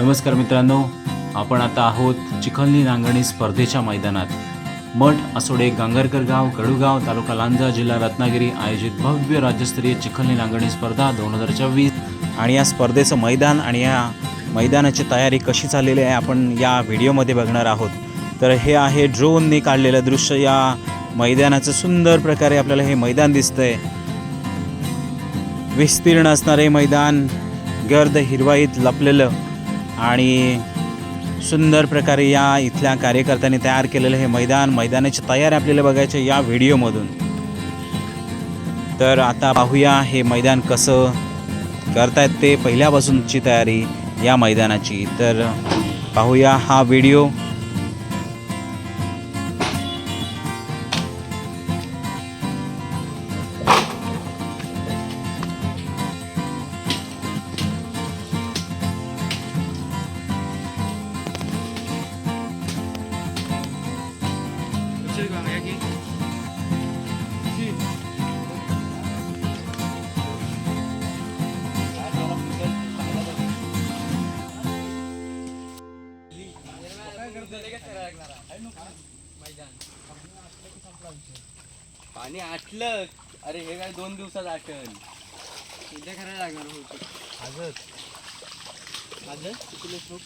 नमस्कार मित्रांनो आपण आता आहोत चिखलनी नांगणी स्पर्धेच्या मैदानात. मठ असोडे गांगरकर गाव गडूगाव तालुका लांजा जिल्हा रत्नागिरी आयोजित भव्य राज्यस्तरीय चिखलनी नांगणी स्पर्धा दोन हजार चोवीस. आणि या स्पर्धेचं मैदान आणि या मैदानाची तयारी कशी चाललेली आहे आपण या व्हिडिओमध्ये बघणार आहोत. तर हे आहे ड्रोनने काढलेलं दृश्य. या मैदानाचं सुंदर प्रकारे आपल्याला हे मैदान दिसतंय. विस्तीर्ण असणारे मैदान गर्द हिरवाईत लपलेलं. आणि सुंदर प्रकारे या इथल्या कार्यकर्त्यांनी तयार केलेलं हे मैदान मैदानाची तयारी आपल्याला बघायचे या व्हिडिओमधून. तर आता पाहूया हे मैदान कसं करतायत ते पहिल्यापासूनची तयारी या मैदानाची. तर पाहूया हा व्हिडिओ. पाणी आटलं. अरे हे काय दोन दिवसात आटल. उद्या करायला लागणार होतं. आजच. आजच? तुला झोप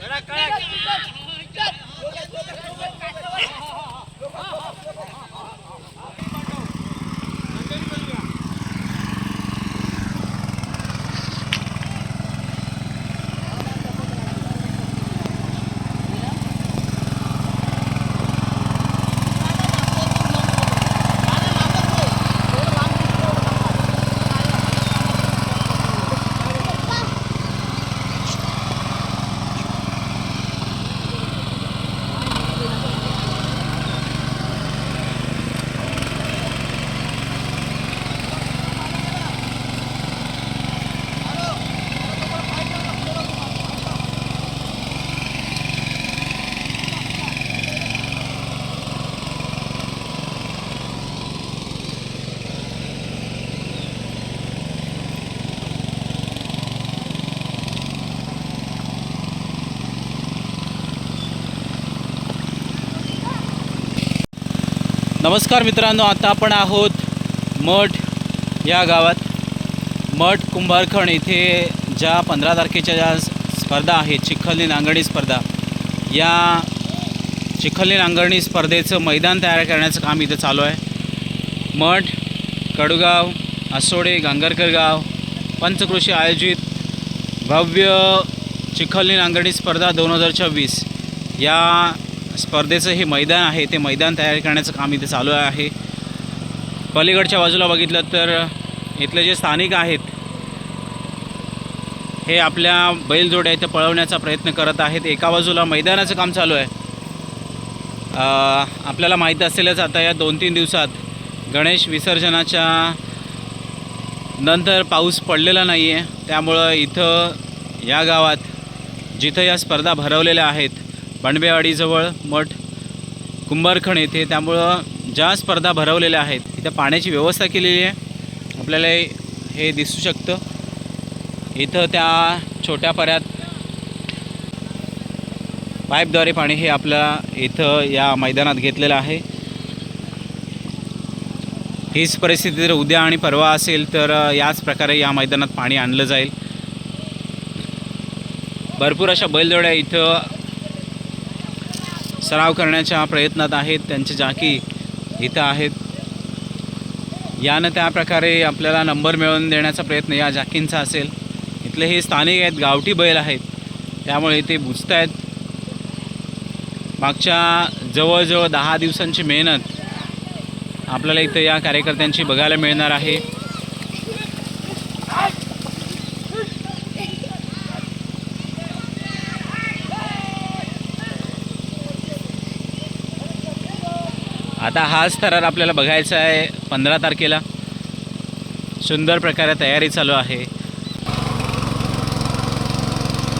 ಕಳಕ್ ಕಳಕ್ नमस्कार मित्रांनो आता आपण आहोत मठ या गावात. मठ कुंभारखण येथे ज्या पंधरा तारखेच्या ज्या स्पर्धा आहेत चिखलनी नांगरणी स्पर्धा. या चिखलनी नांगरणी स्पर्धेचं मैदान तयार करण्याचं काम इथं चालू आहे. मठ कडुगाव असोडे गांगरकर गाव पंचकृषी आयोजित भव्य चिखलनी नांगरणी स्पर्धा दोन हजार चोवीस या स्पर्धेचं हे मैदान आहे ते मैदान तयार करण्याचं काम इथे चालू आहे. पलीकडच्या बाजूला बघितलं तर इथले जे स्थानिक आहेत हे आपल्या बैलजोड्या इथं पळवण्याचा प्रयत्न करत आहेत. एका बाजूला मैदानाचं काम चालू आहे. आपल्याला माहीत असेलच आता या दोन तीन दिवसात गणेश विसर्जनाच्या नंतर पाऊस पडलेला नाही आहे त्यामुळं इथं या गावात जिथं या स्पर्धा भरवलेल्या आहेत बंडबेवाडीजवळ मठ कुंभारखण येथे. त्यामुळं ज्या स्पर्धा भरवलेल्या आहेत तिथं पाण्याची व्यवस्था केलेली आहे. आपल्याला हे- दिसू शकतं. इथं त्या छोट्या पर्यात पाईपद्वारे पाणी हे आपल्या इथं या मैदानात घेतलेलं आहे. हीच परिस्थिती जर उद्या आणि परवा असेल तर याच प्रकारे या मैदानात पाणी आणलं जाईल. भरपूर अशा बैलजोड्या इथं सराव करण्याच्या प्रयत्नात आहेत त्यांचे जाकी इथं आहेत. यानं त्या प्रकारे आपल्याला नंबर मिळवून देण्याचा प्रयत्न या जाकींचा असेल. इथले हे स्थानिक आहेत गावठी बैल आहेत. त्यामुळे ते बुजत आहेत मागच्या जवळजवळ दहा दिवसांची मेहनत आपल्याला इथं या कार्यकर्त्यांची बघायला मिळणार आहे. आता हाच थरार आपल्याला बघायचा आहे पंधरा तारखेला. सुंदर प्रकारे तयारी चालू आहे.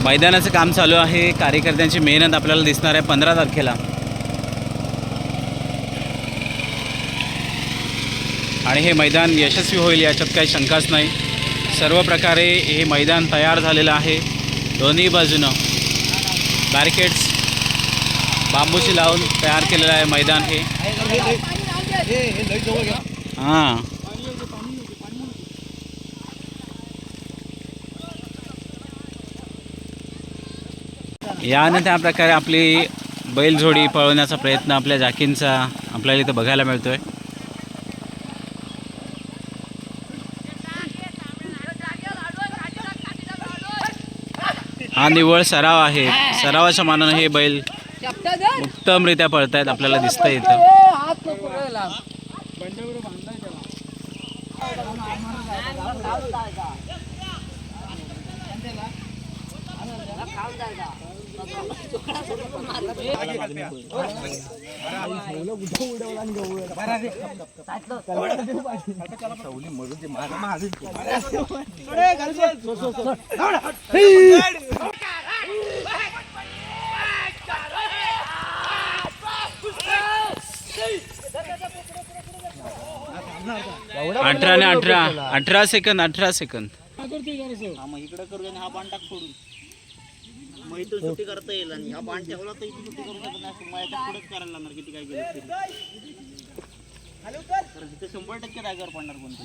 मैदानाचं काम चालू आहे. कार्यकर्त्यांची मेहनत आपल्याला दिसणार आहे पंधरा तारखेला. आणि हे मैदान यशस्वी होईल याच्यात काही शंकाच नाही. सर्व प्रकारे हे मैदान तयार झालेलं आहे. दोन्ही बाजूनं. बॅरिकेड्स बांबूची लावून तयार केलेलं आहे मैदान हे. हां. यानं त्या प्रकारे आपली बैलजोडी पळवण्याचा प्रयत्न आपल्या जाकींचा आपल्याला इथं बघायला मिळतोय. हा निव्वळ सराव आहे. सरावाच्या मानानं हे बैल उत्तमरित्या पळतायत आपल्याला दिसतंय इथं. अठरा ने अठरा. अठरा सेकंद अठरा सेकंद. मग इथून सुट्टी करता येईल आणि हा बाण ठेवला तर सुट्टी करू शकत नाही. असं माझ्या पुढेच करायला लागणार किती काय केलं तरी. तर तिथे शंभर टक्के जागेवर पडणार कोणतं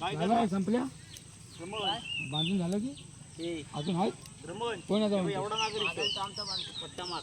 काय झालं संपल्या? रमण बांधून झालं की? हे. अजून आहेत? कोण हे एवढा नागरिक. पट्ट्या मार.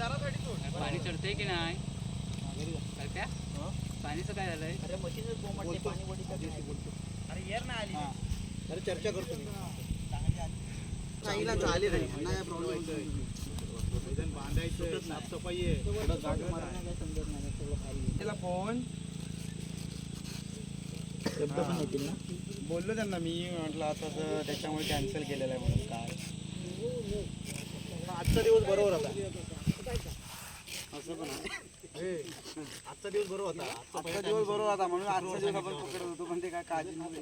पाणी चढतंय की नाही? पाणीचं काय झालंय? अरे मशीनच बोंबटते पाणी बडी का दिवशी बोलतो. अरे येर ना आली. अरे चर्चा करतो मी. चांगला आली. नाही नाही प्रॉब्लेम बांधायचं साफसफाई आहे. त्याला फोन शब्द पण होतील ना? बोललो त्यांना. मी म्हटलं आता त्याच्यामुळे कॅन्सल केलेलं आहे म्हणून काय आजचा दिवस बरोबर होता. असं पण आहे. आजचा दिवस बरोबर होता. आजचा दिवस बरोबर होता म्हणून आजचा दिवस आपण पकडत होतो पण ते काय काळजी नव्हती.